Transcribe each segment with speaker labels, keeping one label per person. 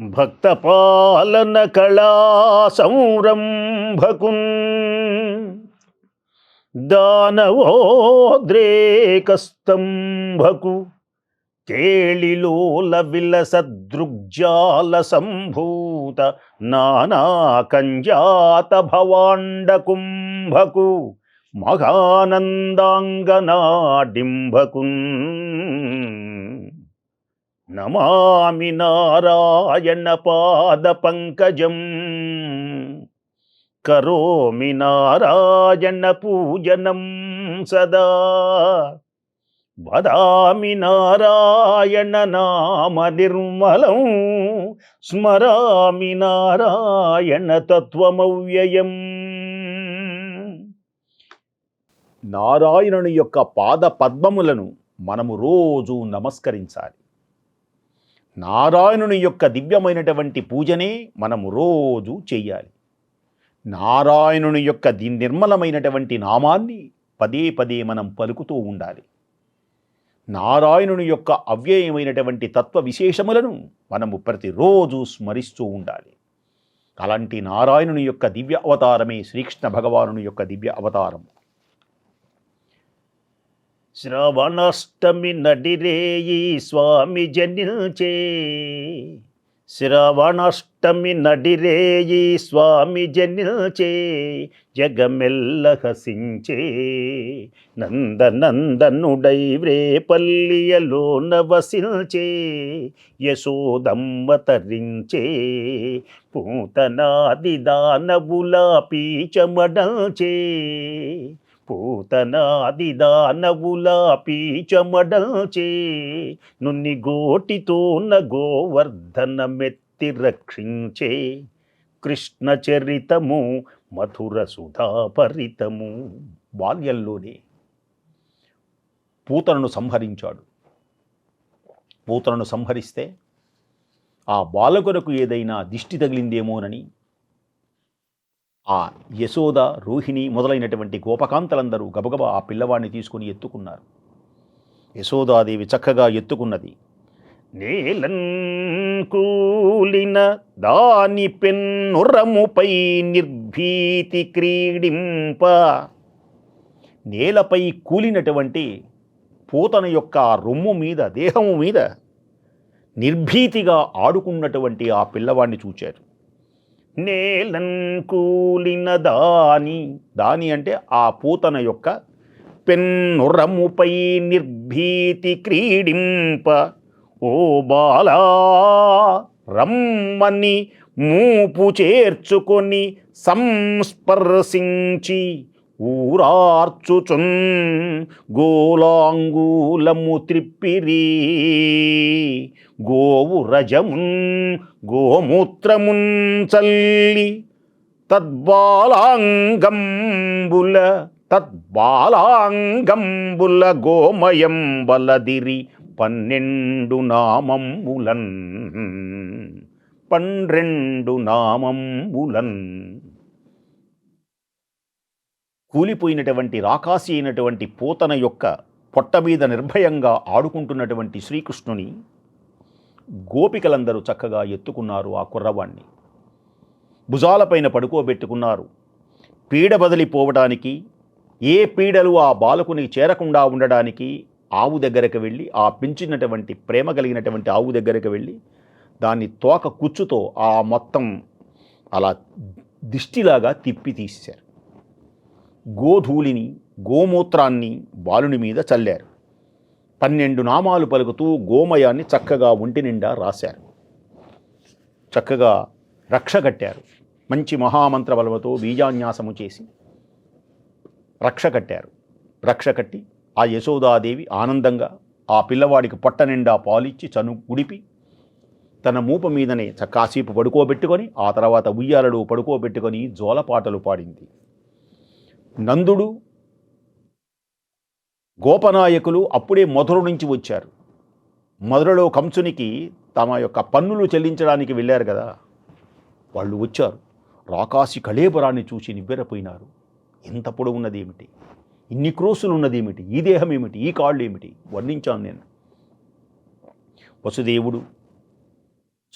Speaker 1: భక్తపాలన కళా సంరంభకున్. దానవోద్రేకస్తంభకు కేళిలోల విలసదృగ్జాల సంభూత నానా కంజాత భవాండ కుంభకు నమామి నారాయణ పాద పంకజం. కరోమి నారాయణ పూజనం సదా. వదామి నారాయణ నామ నిర్మలం. స్మరామి నారాయణ తత్వమవ్యయం. నారాయణుని యొక్క పాద పద్మములను మనము రోజు నమస్కరించాలి. నారాయణుని యొక్క దివ్యమైనటువంటి పూజనే మనము రోజు చేయాలి నారాయణుని యొక్క ది నిర్మలమైనటువంటి నామాన్ని పదే పదే మనం పలుకుతూ ఉండాలి. నారాయణుని యొక్క అవ్యయమైనటువంటి తత్వ విశేషములను మనము ప్రతిరోజు స్మరిస్తూ ఉండాలి. అలాంటి నారాయణుని యొక్క దివ్య అవతారమే శ్రీకృష్ణ భగవానుని యొక్క దివ్య అవతారము. శ్రవణాష్టమి నడిరేయి స్వామి జనిల్చే. శ్రవణాష్టమి నడిరేయి స్వామి జనిల్చే. జగమెల్ల హసించే. నందనందనుడై వ్రేపల్లియలో నవసిల్చే. యశోదమ్మ తరించే. పూతనాది దానవులా పీచమడల్చే పూతనాది దానవులా పీచమడల్చే నున్ని గోటితోన గోవర్ధన మెత్తి రక్షించే కృష్ణ చరితము మధుర సుధాపరితము. బాల్యంలోనే పూతలను సంహరించాడు. పూతలను సంహరిస్తే ఆ బాలకులకు ఏదైనా దిష్టి తగిలిందేమోనని ఆ యశోద రోహిణి మొదలైనటువంటి గోపకాంతలందరూ గబగబా ఆ పిల్లవాడిని తీసుకుని ఎత్తుకున్నారు. యశోదాదేవి చక్కగా ఎత్తుకున్నది. నేలన్ కూలిన దాని పెన్నురముపై నిర్భీతి క్రీడింప. నేలపై కూలినటువంటి పూతన యొక్క రొమ్ము మీద దేహము మీద నిర్భీతిగా ఆడుకున్నటువంటి ఆ పిల్లవాడిని చూచారు. నేలన్ కూలిన దాని దాని అంటే ఆ పూతన యొక్క పెన్నురముపై నిర్భీతి క్రీడింప. ఓ బాలా రమ్మని మూపు చేర్చుకొని సంస్పర్శించి ఊరార్చుచున్ గోలాంగూలము త్రిప్పిరి. గోవు రజమున్ గోమూత్రమున్ చల్లి తద్బాలాంగంబుల తద్బాలాంగంబుల గోమయం బలదిరి పన్నెండు నామంబులన్ పన్నెండు నామంబులన్. కూలిపోయినటువంటి రాకాసి అయినటువంటి పోతన యొక్క పొట్ట మీద నిర్భయంగా ఆడుకుంటున్నటువంటి శ్రీకృష్ణుని గోపికలందరూ చక్కగా ఎత్తుకున్నారు ఆ కుర్రవాణ్ణి. భుజాలపైన పడుకోబెట్టుకున్నారు. పీడ బదిలిపోవడానికి ఏ పీడలు ఆ బాలకుని చేరకుండా ఉండడానికి ఆవు దగ్గరకు వెళ్ళి ఆ పెంచినటువంటి ప్రేమ కలిగినటువంటి ఆవు దగ్గరకు వెళ్ళి దాన్ని తోక కుచ్చుతో ఆ మొత్తం అలా దిష్టిలాగా తిప్పి తీశారు గోధూళిని గోమూత్రాన్ని బాలుని మీద చల్లారు. పన్నెండు నామాలు పలుకుతూ గోమయాన్ని చక్కగా ఒంటి నిండా రాశారు. చక్కగా రక్ష కట్టారు. మంచి మహామంత్ర బలముతో బీజాన్యాసము చేసి రక్ష కట్టారు. రక్ష కట్టి ఆ యశోదాదేవి ఆనందంగా ఆ పిల్లవాడికి పొట్ట నిండా పాలిచ్చి చను గుడిపి తన మూప మీదనే కాసేపు పడుకోబెట్టుకొని ఆ తర్వాత ఉయ్యాలలో పడుకోబెట్టుకొని జోలపాటలు పాడింది. నందుడు గోపనాయకులు అప్పుడే మధుర నుంచి వచ్చారు. మధురలో కంసునికి తమ యొక్క పన్నులు చెల్లించడానికి వెళ్ళారు కదా. వాళ్ళు వచ్చారు. రాకాసి కళేబరాన్ని చూసి నివ్వెరపోయినారు. ఎంత పొడవున్నది ఏమిటి ఇన్ని క్రోసులు ఉన్నది ఏమిటి ఈ దేహం ఏమిటి ఈ కాళ్ళు ఏమిటి వర్ణించాను నేను. వసుదేవుడు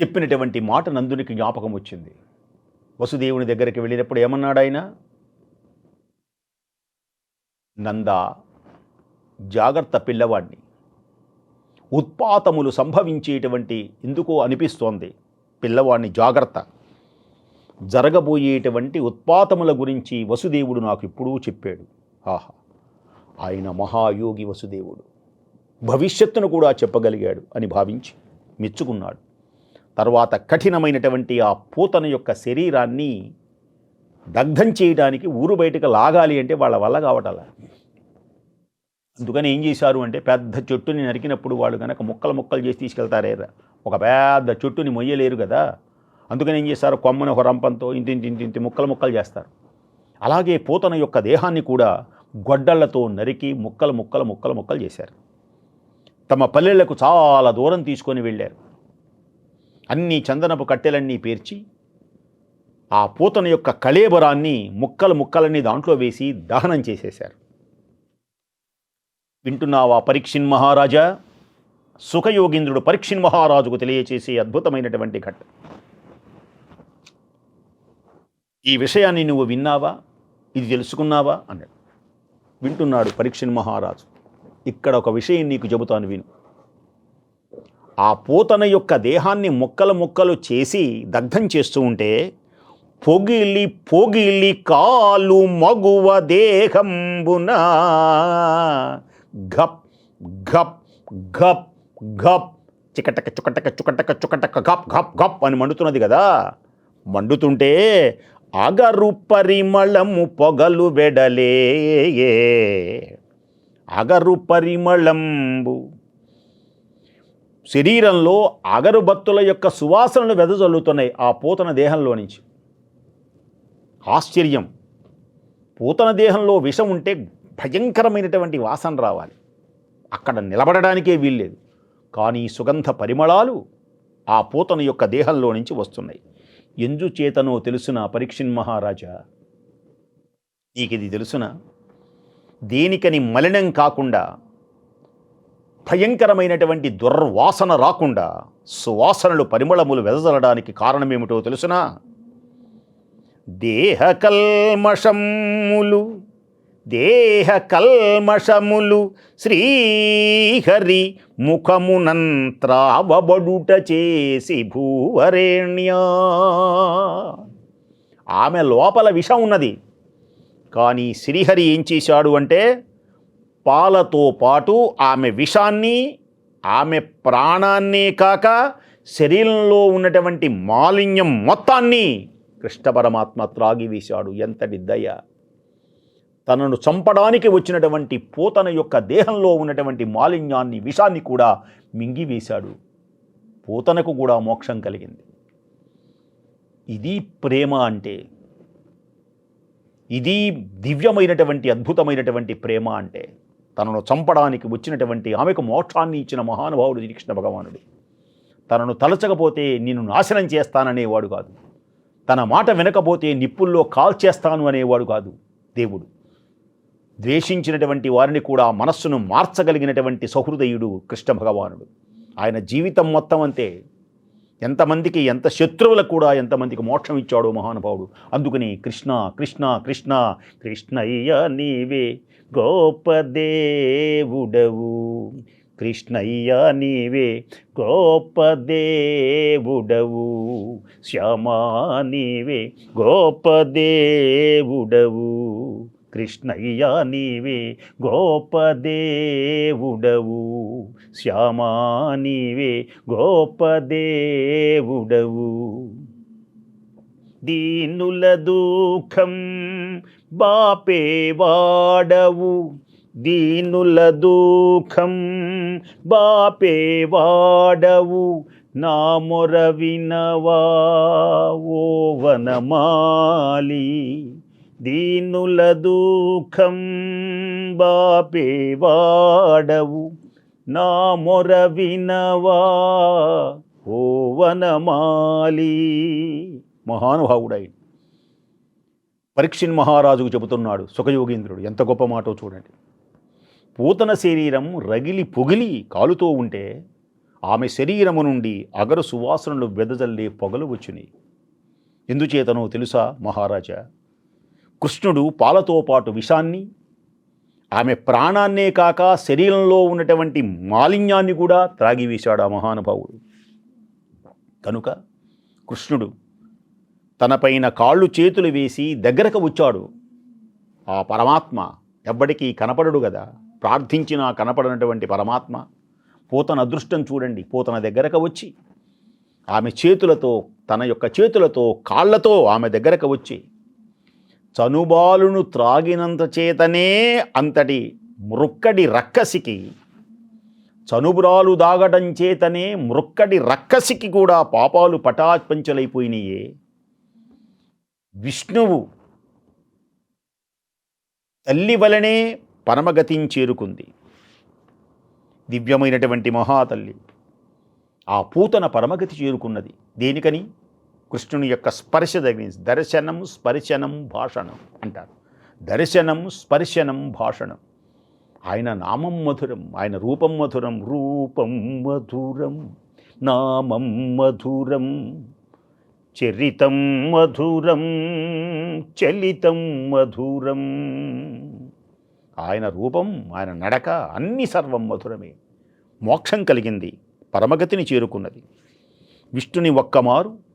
Speaker 1: చెప్పినటువంటి మాట నందునికి జ్ఞాపకం వచ్చింది. వసుదేవుని దగ్గరికి వెళ్ళినప్పుడు ఏమన్నాడు ఆయన నందా జాగ్రత్త పిల్లవాడిని. ఉత్పాతములు సంభవించేటువంటి ఎందుకో అనిపిస్తోంది. పిల్లవాడిని జాగ్రత్త. జరగబోయేటువంటి ఉత్పాతముల గురించి వసుదేవుడు నాకు ఇప్పుడూ చెప్పాడు. ఆహా! ఆయన మహాయోగి వసుదేవుడు. భవిష్యత్తును కూడా చెప్పగలిగాడు అని భావించి మెచ్చుకున్నాడు. తర్వాత కఠినమైనటువంటి ఆ పూతన యొక్క శరీరాన్ని దగ్ధం చేయడానికి ఊరు బయటకు లాగాలి అంటే వాళ్ళ వల్ల కావటాల? అందుకని ఏం చేశారు అంటే పెద్ద చెట్టుని నరికినప్పుడు వాళ్ళు కనుక ముక్కలు ముక్కలు చేసి తీసుకెళ్తారే ఒక పెద్ద చెట్టుని మొయ్యలేరు కదా. అందుకని ఏం చేస్తారు? కొమ్మని ఒక రంపంతో ఇంటి ఇంటి ఇంటి ముక్కలు ముక్కలు చేస్తారు. అలాగే పూతన యొక్క దేహాన్ని కూడా గొడ్డళ్ళతో నరికి ముక్కలు ముక్కలు ముక్కలు ముక్కలు చేశారు. తమ పల్లెళ్ళకు చాలా దూరం తీసుకొని వెళ్ళారు. అన్ని చందనపు కట్టెలన్నీ పేర్చి ఆ పూతన యొక్క కళేబరాన్ని ముక్కలు ముక్కలన్నీ దాంట్లో వేసి దహనం చేసేశారు. వింటున్నావా పరీక్షిన్ మహారాజా? సుఖయోగేంద్రుడు పరీక్షిన్ మహారాజుకు తెలియచేసే అద్భుతమైనటువంటి ఘట్టం. ఈ విషయాన్ని నువ్వు విన్నావా? ఇది తెలుసుకున్నావా? అన్నాడు. వింటున్నాడు పరీక్షిన్ మహారాజు. ఇక్కడ ఒక విషయం నీకు చెబుతాను విను. ఆ పూతన యొక్క దేహాన్ని ముక్కలు ముక్కలు చేసి దగ్ధం చేస్తూ ఉంటే పొగిలి పొగిలి కాలు మగువ దేహంబున ఘప్ ఘప్ ఘప్ ఘప్. చికటక చుకటక చుకటక చుకటక ఘప్ ఘప్ ఘప్ అని మండుతున్నది కదా. మండుతుంటే అగరు పరిమళము పొగలు వెడలే అగరు పరిమళంబు శరీరంలో అగరుబత్తుల యొక్క సువాసనలు వెదజల్లుతున్నాయి ఆ పూతన దేహంలో నుంచి. ఆశ్చర్యం. పూతన దేహంలో విషం ఉంటే భయంకరమైనటువంటి వాసన రావాలి. అక్కడ నిలబడడానికే వీల్లేదు. కానీ సుగంధ పరిమళాలు ఆ పూతన యొక్క దేహంలో నుంచి వస్తున్నాయి. ఎందుచేతనో తెలుసున పరీక్షిన్ మహారాజా? నీకు ఇది తెలుసునా? దేనికని మలినం కాకుండా భయంకరమైనటువంటి దుర్వాసన రాకుండా సువాసనలు పరిమళములు వెదజల్లడానికి కారణమేమిటో తెలుసునా? దేహకల్మషములు దేహ కల్మషములు శ్రీహరి ముఖమునంత్రావబడుట చేసి భూవరేణ్యా. ఆమె లోపల విషం ఉన్నది. కానీ శ్రీహరి ఏం చేశాడు అంటే పాలతో పాటు ఆమె విషాన్ని ఆమె ప్రాణాన్నే కాక శరీరంలో ఉన్నటువంటి మాలిన్యం మొత్తాన్ని కృష్ణ పరమాత్మ త్రాగివేశాడు. ఎంతటి దయ! తనను చంపడానికి వచ్చినటువంటి పోతన యొక్క దేహంలో ఉన్నటువంటి మాలిన్యాన్ని విషాన్ని కూడా మింగివేశాడు. పోతనకు కూడా మోక్షం కలిగింది. ఇది ప్రేమ అంటే. ఇది దివ్యమైనటువంటి అద్భుతమైనటువంటి ప్రేమ అంటే. తనను చంపడానికి వచ్చినటువంటి ఆమెకు మోక్షాన్ని ఇచ్చిన మహానుభావుడు శ్రీకృష్ణ భగవానుడు. తనను తలచకపోతే నిన్ను నాశనం చేస్తాననేవాడు కాదు. తన మాట వినకపోతే నిప్పుల్లో కాల్చేస్తాను అనేవాడు కాదు దేవుడు. ద్వేషించినటువంటి వారిని కూడా మనస్సును మార్చగలిగినటువంటి సహృదయుడు కృష్ణ భగవానుడు. ఆయన జీవితం మొత్తం అంతే. ఎంతమందికి ఎంత శత్రువులకు కూడా ఎంతమందికి మోక్షం ఇచ్చాడో మహానుభావుడు. అందుకని కృష్ణ కృష్ణ కృష్ణ కృష్ణయ్య నీవే గోపదేవుడవు. కృష్ణయ్య నీవే గోపదేవుడవు. శ్యామా నీవే గోపదేవుడవు. కృష్ణయ్య నీవే గోపదేవుడవు. శ్యామా నీవే గోపదేవుడవు. దీనుల దుఃఖం బాపేవాడవు దీనుల దుఃఖం బాపేవాడవు నా మొర వినవా ఓ వనమాలి. దీనుల దుఃఖం బాపేవాడవు నా మొర వినవా ఓ వనమాలి. మహానుభావుడై పరీక్షిన్ మహారాజుకు చెబుతున్నాడు సుఖయోగేంద్రుడు ఎంత గొప్ప మాటో చూడండి. పూతన శరీరం రగిలి పొగిలి కాలుతూ ఉంటే ఆమె శరీరము నుండి అగరు సువాసనలు వెదజల్లే పొగలు వచ్చినాయి. ఎందుచేతనో తెలుసా మహారాజా? కృష్ణుడు పాలతో పాటు విషాన్ని ఆమె ప్రాణాన్నే కాక శరీరంలో ఉన్నటువంటి మాలిన్యాన్ని కూడా త్రాగివేశాడు ఆ మహానుభావుడు. కనుక కృష్ణుడు తనపైన కాళ్ళు చేతులు వేసి దగ్గరకు వచ్చాడు. ఆ పరమాత్మ ఎవ్వడికి కనపడడు కదా ప్రార్థించినా కనపడనటువంటి పరమాత్మ పూతన అదృష్టం చూడండి. పూతన దగ్గరకు వచ్చి ఆమె చేతులతో తన యొక్క చేతులతో కాళ్ళతో ఆమె దగ్గరకు వచ్చి చనుబాలును త్రాగినంత చేతనే అంతటి మృక్కడి రక్కసికి చనుబురాలు దాగడం చేతనే మృక్కడి రక్కసికి కూడా పాపాలు పటాపంచలైపోయినాయే. విష్ణువు తల్లి వలనే పరమగతిని చేరుకుంది. దివ్యమైనటువంటి మహాతల్లి ఆ పూతన పరమగతి చేరుకున్నది దేనికని? కృష్ణుని యొక్క స్పర్శ దగ్గర దర్శనం స్పర్శనం భాషణం అంటారు. దర్శనం స్పర్శనం భాషణం. ఆయన నామం మధురం ఆయన రూపం మధురం రూపం మధురం నామం మధురం చరితం మధురం చలితం మధురం. ఆయన రూపం ఆయన నడక అన్ని సర్వం మధురమే. మోక్షం కలిగింది పరమగతిని చేరుకున్నది. విష్ణుని ఒక్కమారు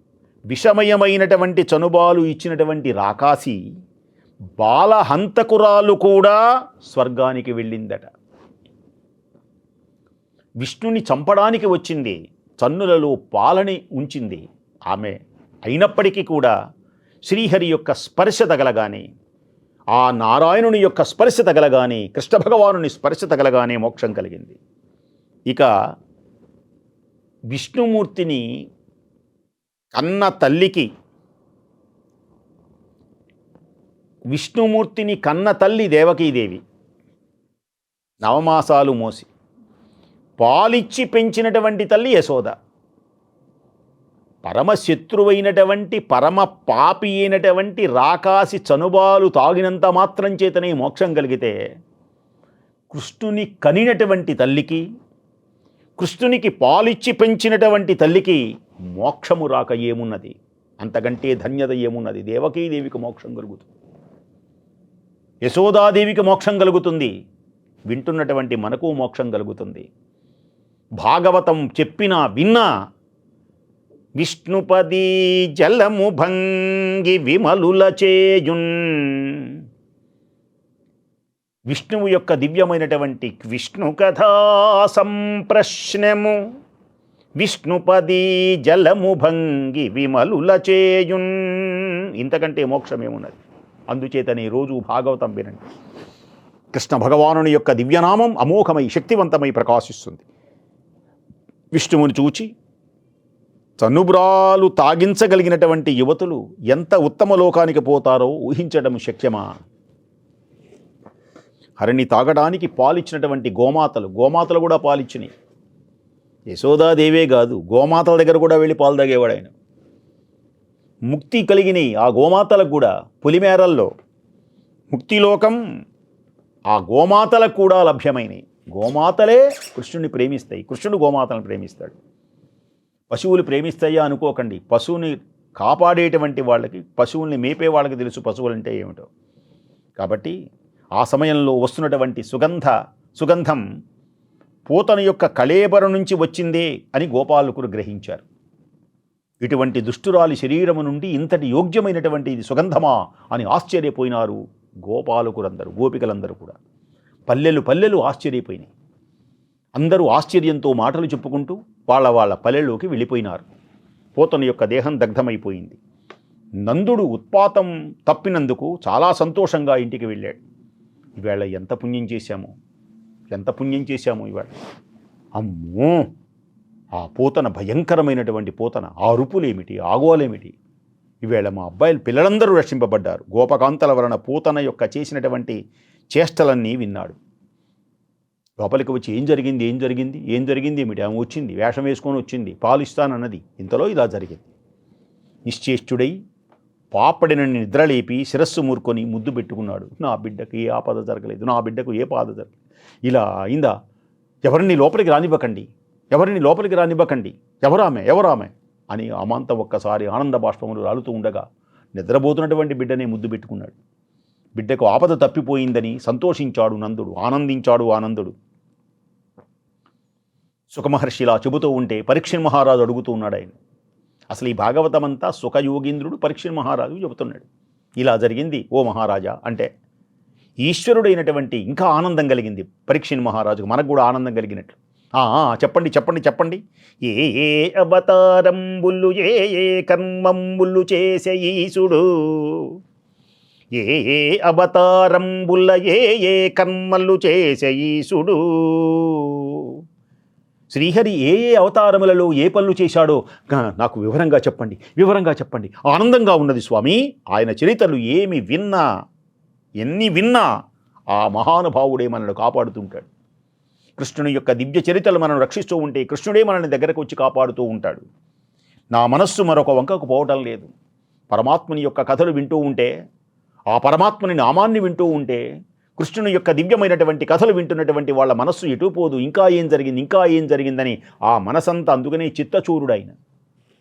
Speaker 1: విషమయమైనటువంటి చనుబాలు ఇచ్చినటువంటి రాకాసి బాలహంతకురాలు కూడా స్వర్గానికి వెళ్ళిందట. విష్ణుని చంపడానికి వచ్చింది చన్నులలో పాలని ఉంచింది ఆమె అయినప్పటికీ కూడా శ్రీహరి యొక్క స్పర్శ తగలగానే ఆ నారాయణుని యొక్క స్పర్శ తగలగానే కృష్ణ భగవానుని స్పర్శ తగలగానే మోక్షం కలిగింది. ఇక విష్ణుమూర్తిని కన్న తల్లికి విష్ణుమూర్తిని కన్న తల్లి దేవకీదేవి నవమాసాలు మోసి పాలిచ్చి పెంచినటువంటి తల్లి యశోద పరమశత్రువైనటువంటి పరమ పాపి అయినటువంటి రాకాసి చనుబాలు తాగినంత మాత్రం చేతనే మోక్షం కలిగితే కృష్ణుని కనినటువంటి తల్లికి కృష్ణునికి పాలిచ్చి పెంచినటువంటి తల్లికి మోక్షము రాక ఏమున్నది? అంతకంటే ధన్యత ఏమున్నది? దేవకీదేవికి మోక్షం కలుగుతుంది. యశోదాదేవికి మోక్షం కలుగుతుంది. వింటున్నటువంటి మనకు మోక్షం కలుగుతుంది. భాగవతం చెప్పినా విన్నా విష్ణుపదీ జలము భంగి విమలుల చేయున్ విష్ణువు యొక్క దివ్యమైనటువంటి విష్ణు కథా సంప్రశ్నము. విష్ణుపదీ జలము భంగి విమలుల చేయున్. ఇంతకంటే మోక్షమేమున్నది? అందుచేతనే రోజు భాగవతం వినండి. కృష్ణ భగవానుని యొక్క దివ్యనామం అమోఘమై శక్తివంతమై ప్రకాశిస్తుంది. విష్ణువుని చూచి తనుబ్రాలు తాగించగలిగినటువంటి యువతులు ఎంత ఉత్తమ లోకానికి పోతారో ఊహించడం శక్యమా? హరిని తాగడానికి పాలిచ్చినటువంటి గోమాతలు గోమాతలు కూడా పాలిచ్చినాయి. యశోదాదేవే కాదు గోమాతల దగ్గర కూడా వెళ్ళి పాలు తాగేవాడు ఆయన ముక్తి కలిగినాయి ఆ గోమాతలకు కూడా పులిమేరల్లో. ముక్తిలోకం ఆ గోమాతలకు కూడా లభ్యమైనవి గోమాతలే కృష్ణుని ప్రేమిస్తాయి కృష్ణుడు గోమాతలను ప్రేమిస్తాడు. పశువులు ప్రేమిస్తాయా అనుకోకండి. పశువుని కాపాడేటువంటి వాళ్ళకి పశువుల్ని మేపే వాళ్ళకి తెలుసు పశువులంటే ఏమిటో. కాబట్టి ఆ సమయంలో వస్తున్నటువంటి సుగంధ సుగంధం పూతన యొక్క కళేబర నుంచి వచ్చిందే అని గోపాలకుడు గ్రహించారు. ఇటువంటి దుష్టురాలి శరీరము నుండి ఇంతటి యోగ్యమైనటువంటి ఇది సుగంధమా అని ఆశ్చర్యపోయినారు గోపాలకులందరూ గోపికలందరూ కూడా. పల్లెలు పల్లెలు ఆశ్చర్యపోయినాయి. అందరూ ఆశ్చర్యంతో మాటలు చెప్పుకుంటూ వాళ్ళ వాళ్ళ పల్లెల్లోకి వెళ్ళిపోయినారు. పోతన యొక్క దేహం దగ్ధమైపోయింది. నందుడు ఉత్పాతం తప్పినందుకు చాలా సంతోషంగా ఇంటికి వెళ్ళాడు. ఈవేళ ఎంత పుణ్యం చేశాము ఎంత పుణ్యం చేశాము ఇవాళ. అమ్మో! ఆ పూతన భయంకరమైనటువంటి పోతన ఆ అరుపులేమిటి ఆగోలేమిటి? ఈవేళ మా అబ్బాయిలు పిల్లలందరూ రక్షింపబడ్డారు. గోపకాంతల వలన పూతన యొక్క చేసినటువంటి చేష్టలన్నీ విన్నాడు. లోపలికి వచ్చి ఏం జరిగింది ఏం జరిగింది ఏం జరిగింది ఏమిటి? ఆమె వచ్చింది వేషం వేసుకొని వచ్చింది పాలు ఇస్తానన్నది ఇంతలో ఇలా జరిగింది. నిశ్చేష్టుడై పాపడిన నిద్రలేపి శిరస్సు మూర్కొని ముద్దు పెట్టుకున్నాడు. నా బిడ్డకు ఏ ఆపద జరగలేదు. నా బిడ్డకు ఏ బాధ జరగలేదు. ఇలా అయిందా ఎవరిని లోపలికి రానివ్వకండి. ఎవరిని లోపలికి రానివ్వకండి. ఎవరామె? ఎవరామె? అని అమాంత ఒక్కసారి ఆనంద బాష్పములు రాలుతూ ఉండగా నిద్రపోతున్నటువంటి బిడ్డనే ముద్దు పెట్టుకున్నాడు. బిడ్డకు ఆపద తప్పిపోయిందని సంతోషించాడు నందుడు. ఆనందించాడు ఆనందుడు సుఖమహర్షి ఇలా చెబుతూ ఉంటే పరీక్ష మహారాజు అడుగుతూ ఉన్నాడు ఆయన అసలు ఈ భాగవతం అంతా సుఖయోగీంద్రుడు పరీక్ష మహారాజు చెబుతున్నాడు. ఇలా జరిగింది ఓ మహారాజా అంటే ఈశ్వరుడైనటువంటి ఇంకా ఆనందం కలిగింది పరీక్షిణ్ మహారాజుకు మనకు కూడా ఆనందం కలిగినట్లు. చెప్పండి చెప్పండి చెప్పండి. ఏ ఏ అవతారంబులు ఏ ఏ కర్మంబులు చేసే ఈశుడు? ఏ ఏ అవతారంబుల ఏ ఏ కర్మలు చేసే ఈశుడు? శ్రీహరి ఏ ఏ అవతారములలో ఏ పనులు చేశాడో నాకు వివరంగా చెప్పండి వివరంగా చెప్పండి. ఆనందంగా ఉన్నది స్వామి ఆయన చరిత్రలు ఏమి విన్నా ఎన్ని విన్నా ఆ మహానుభావుడే మనల్ని కాపాడుతుంటాడు. కృష్ణుని యొక్క దివ్య చరిత్రలు మనం రక్షిస్తూ ఉంటే కృష్ణుడే మనల్ని దగ్గరకు వచ్చి కాపాడుతూ ఉంటాడు. నా మనస్సు మరొక వంకకు పోవటం లేదు. పరమాత్ముని యొక్క కథలు వింటూ ఉంటే ఆ పరమాత్మని నామాన్ని వింటూ ఉంటే కృష్ణుని యొక్క దివ్యమైనటువంటి కథలు వింటున్నటువంటి వాళ్ళ మనస్సు ఎటు పోదు ఇంకా ఏం జరిగింది ఇంకా ఏం జరిగిందని ఆ మనసంతా అందుకనే చిత్తచూరుడైన.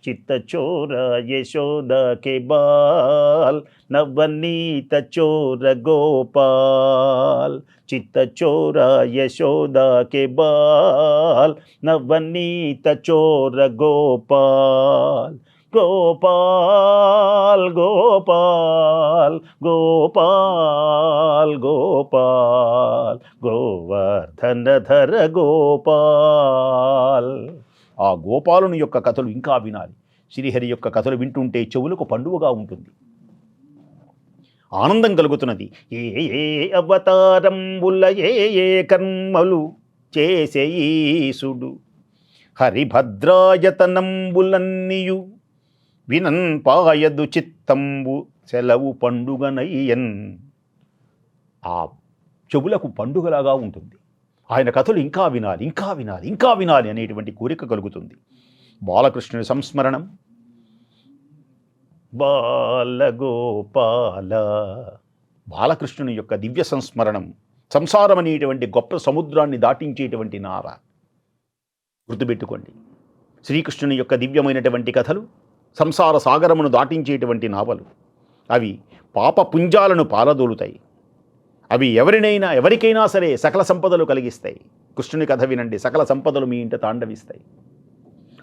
Speaker 1: చిత్తచోర యశోద కే బాల్ నవనీత చోర గోపాల్. చిత్తచోర యశోద కే బాల్ నవనీత చోర గోపాల్. గోపాల్ గోపాల్ గోపాల్ గోపాల్ గోవర్ధనధర గోపాల్. ఆ గోపాలుని యొక్క కథలు ఇంకా వినాలి. శ్రీహరి యొక్క కథలు వింటుంటే చెవులకు పండువగా ఉంటుంది. ఆనందం కలుగుతున్నది. ఏ ఏ అవతారంబుల ఏ ఏ కర్మలు చేసే ఈసుడు. హరిభద్రాయతనంబులన్నీయు వినన్ పాయదు చిత్తంబు సెలవు పండుగనయ్యన్. ఆ చెవులకు పండుగలాగా ఉంటుంది. ఆయన కథలు ఇంకా వినాలి ఇంకా వినాలి ఇంకా వినాలి అనేటువంటి కోరిక కలుగుతుంది. బాలకృష్ణుని సంస్మరణం. బాలగోపాల బాలకృష్ణుని యొక్క దివ్య సంస్మరణం. సంసారం అనేటువంటి గొప్ప సముద్రాన్ని దాటించేటువంటి నార. గుర్తుపెట్టుకోండి. శ్రీకృష్ణుని యొక్క దివ్యమైనటువంటి కథలు. సంసార సాగరమును దాటించేటువంటి నావలు. అవి పాప పుంజాలను పారదోలుతాయి. అవి ఎవరినైనా ఎవరికైనా సరే సకల సంపదలు కలిగిస్తాయి. కృష్ణుని కథ వినండి. సకల సంపదలు మీ ఇంట తాండవిస్తాయి.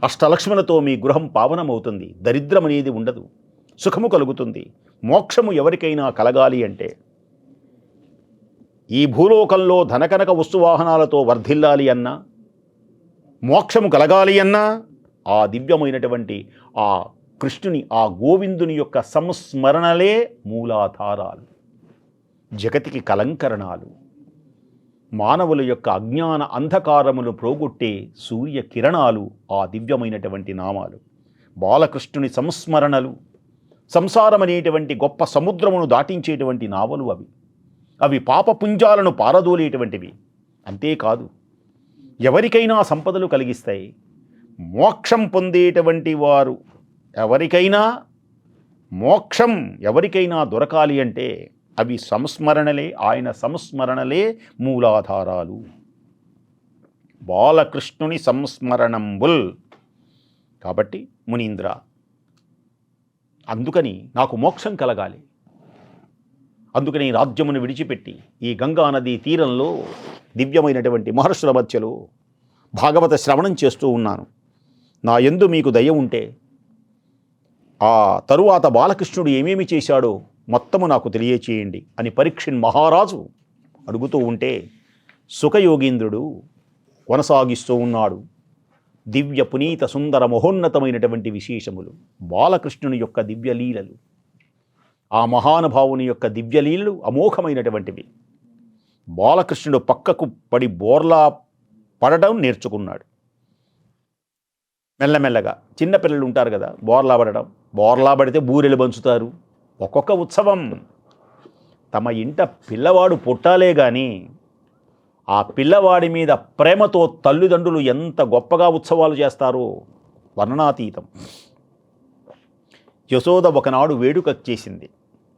Speaker 1: అష్టలక్ష్మణతో మీ గృహం పావనమవుతుంది. దరిద్రం అనేది ఉండదు. సుఖము కలుగుతుంది. మోక్షము ఎవరికైనా కలగాలి అంటే. ఈ భూలోకంలో ధనకనక వస్తువాహనాలతో వర్ధిల్లాలి అన్నా మోక్షము కలగాలి అన్నా ఆ దివ్యమైనటువంటి ఆ కృష్ణుని ఆ గోవిందుని యొక్క సంస్మరణలే మూలాధారాలు జగతికి కలంకరణాలు. మానవుల యొక్క అజ్ఞాన అంధకారములు ప్రోగొట్టే సూర్య కిరణాలు ఆ దివ్యమైనటువంటి నామాలు. బాలకృష్ణుని సంస్మరణలు సంసారం అనేటువంటి గొప్ప సముద్రమును దాటించేటువంటి నావలు అవి. అవి పాపపుంజాలను పారదోలేటువంటివి. అంతేకాదు ఎవరికైనా సంపదలు కలిగిస్తాయి. మోక్షం పొందేటువంటి వారు ఎవరికైనా మోక్షం ఎవరికైనా దొరకాలి అంటే అవి సంస్మరణలే ఆయన సంస్మరణలే మూలాధారాలు. బాలకృష్ణుని సంస్మరణంబుల్ కాబట్టి మునీంద్ర అందుకని నాకు మోక్షం కలగాలి. అందుకని రాజ్యమును విడిచిపెట్టి ఈ గంగా నదీ తీరంలో దివ్యమైనటువంటి మహర్షుల మధ్యలో భాగవత శ్రవణం చేస్తూ ఉన్నాను. నా ఎందు మీకు దయ ఉంటే ఆ తరువాత బాలకృష్ణుడు ఏమేమి చేశాడో మొత్తము నాకు తెలియచేయండి అని పరీక్షణ్ మహారాజు అడుగుతూ ఉంటే సుఖయోగీంద్రుడు కొనసాగిస్తూ ఉన్నాడు. దివ్య పునీత సుందర మహోన్నతమైనటువంటి విశేషములు బాలకృష్ణుని యొక్క దివ్యలీలలు ఆ మహానుభావుని యొక్క దివ్యలీలలు అమోఘమైనటువంటివి. బాలకృష్ణుడు పక్కకు పడి బోర్లా పడడం నేర్చుకున్నాడు. మెల్లమెల్లగా. చిన్నపిల్లలు ఉంటారు కదా బోర్లా పడడం బోర్లా పడితే బూరెలు పంచుతారు. ఒక్కొక్క ఉత్సవం. తమ ఇంట పిల్లవాడు పుట్టాలే కానీ ఆ పిల్లవాడి మీద ప్రేమతో తల్లిదండ్రులు ఎంత గొప్పగా ఉత్సవాలు చేస్తారో వర్ణనాతీతం. యశోద ఒకనాడు వేడుక చేసింది.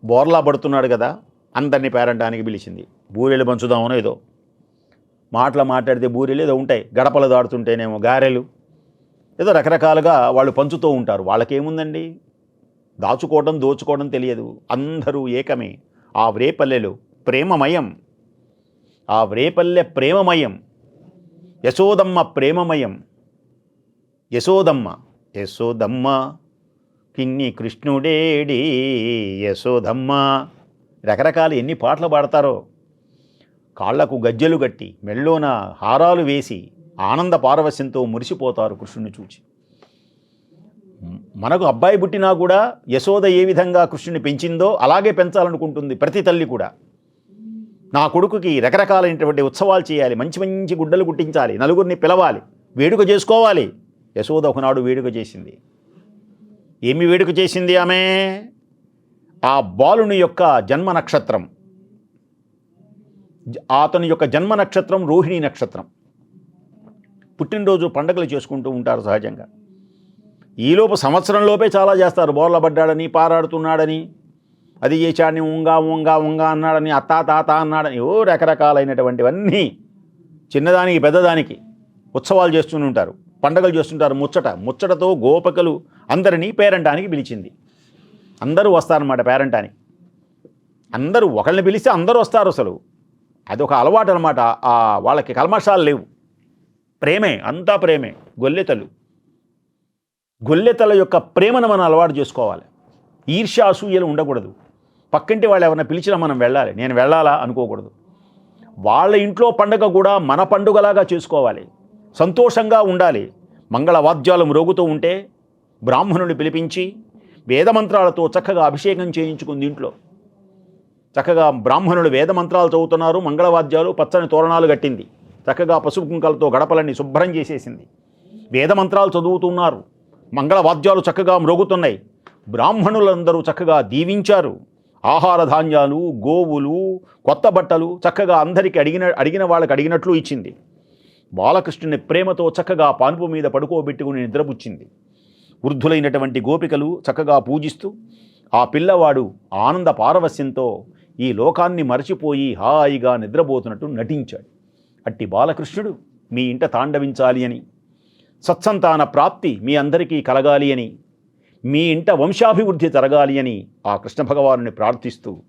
Speaker 1: బోర్లా పడుతున్నాడు కదా అందరినీ పేరంటానికి పిలిచింది. బూరెలు పంచుదామనో ఏదో. మాటలు మాట్లాడితే బూరెలు ఏదో ఉంటాయి. గడపలు దాడుతుంటేనేమో గారెలు. ఏదో రకరకాలుగా వాళ్ళు పంచుతూ ఉంటారు. వాళ్ళకేముందండి? దాచుకోవడం దోచుకోవడం తెలియదు. అందరూ ఏకమే. ఆ వ్రేపల్లెలు ప్రేమమయం. ఆ వ్రేపల్లె ప్రేమమయం. యశోదమ్మ ప్రేమమయం. యశోదమ్మ యశోదమ్మ కిన్ని కృష్ణుడేడి యశోదమ్మ. రకరకాలు ఎన్ని పాటలు పాడతారో. కాళ్ళకు గజ్జెలు కట్టి మెళ్ళోన హారాలు వేసి ఆనంద పారవశ్యంతో మురిసిపోతారు కృష్ణుని చూచి. మనకు అబ్బాయి పుట్టినా కూడా యశోద ఏ విధంగా కృష్ణుని పెంచిందో అలాగే పెంచాలనుకుంటుంది ప్రతి తల్లి కూడా. నా కొడుకుకి రకరకాలైనటువంటి ఉత్సవాలు చేయాలి మంచి మంచి గుడ్డలు గుట్టించాలి నలుగురిని పిలవాలి వేడుక చేసుకోవాలి. యశోద ఒకనాడు వేడుక చేసింది. ఏమి వేడుక చేసింది ఆమె? ఆ బాలుని యొక్క జన్మ నక్షత్రం. జ- అతని యొక్క జన్మ నక్షత్రం రోహిణి నక్షత్రం. పుట్టినరోజు పండగలు చేసుకుంటూ ఉంటారు సహజంగా. ఈలోపు సంవత్సరంలోపే చాలా చేస్తారు. బోర్ల పడ్డాడని పారాడుతున్నాడని అది చేశాడని ఉంగా ఉంగా ఉంగా అన్నాడని అత్తా తాత అన్నాడని ఓ రకరకాలైనటువంటివన్నీ చిన్నదానికి పెద్దదానికి ఉత్సవాలు చేస్తూనే ఉంటారు. పండగలు చేస్తుంటారు ముచ్చట. ముచ్చటతో గోపకలు అందరినీ పేరంటానికి పిలిచింది. అందరూ వస్తారన్నమాట పేరంటానికి. అందరూ ఒకళ్ళని పిలిస్తే అందరూ వస్తారు అసలు. అదొక అలవాటు అనమాట వాళ్ళకి కల్మషాలు లేవు. ప్రేమే అంతా ప్రేమే గొల్లెతలు. గొల్లెతల యొక్క ప్రేమను మనం అలవాటు చేసుకోవాలి. ఈర్ష్య అసూయలు ఉండకూడదు. పక్కింటి వాళ్ళు ఎవరైనా పిలిచినా మనం వెళ్ళాలి. నేను వెళ్ళాలా అనుకోకూడదు. వాళ్ళ ఇంట్లో పండగ కూడా మన పండుగలాగా చేసుకోవాలి. సంతోషంగా ఉండాలి. మంగళ వాద్యాలు మ్రోగుతూ ఉంటే బ్రాహ్మణుని పిలిపించి వేదమంత్రాలతో చక్కగా అభిషేకం చేయించుకుంది ఇంట్లో. చక్కగా బ్రాహ్మణులు వేదమంత్రాలు చదువుతున్నారు మంగళవాద్యాలు పచ్చని తోరణాలు కట్టింది. చక్కగా పసుపు కుంకాలతో గడపలన్నీ శుభ్రం చేసేసింది. వేదమంత్రాలు చదువుతున్నారు. మంగళవాద్యాలు చక్కగా మ్రోగుతున్నాయి. బ్రాహ్మణులందరూ చక్కగా దీవించారు. ఆహార ధాన్యాలు గోవులు కొత్త బట్టలు చక్కగా అందరికీ అడిగిన అడిగిన వాళ్ళకి అడిగినట్లు ఇచ్చింది. బాలకృష్ణుని ప్రేమతో చక్కగా పాన్పు మీద పడుకోబెట్టుకుని నిద్రపుచ్చింది. వృద్ధులైనటువంటి గోపికలు చక్కగా పూజిస్తూ ఆ పిల్లవాడు ఆనంద పారవస్యంతో ఈ లోకాన్ని మరచిపోయి హాయిగా నిద్రపోతున్నట్టు నటించాడు. అట్టి బాలకృష్ణుడు మీ ఇంట తాండవించాలి అని. సత్సంతాన ప్రాప్తి మీ అందరికీ కలగాలి అని. మీ ఇంట వంశాభివృద్ధి జరగాలి అని ఆ కృష్ణ భగవానుని ప్రార్థిస్తూ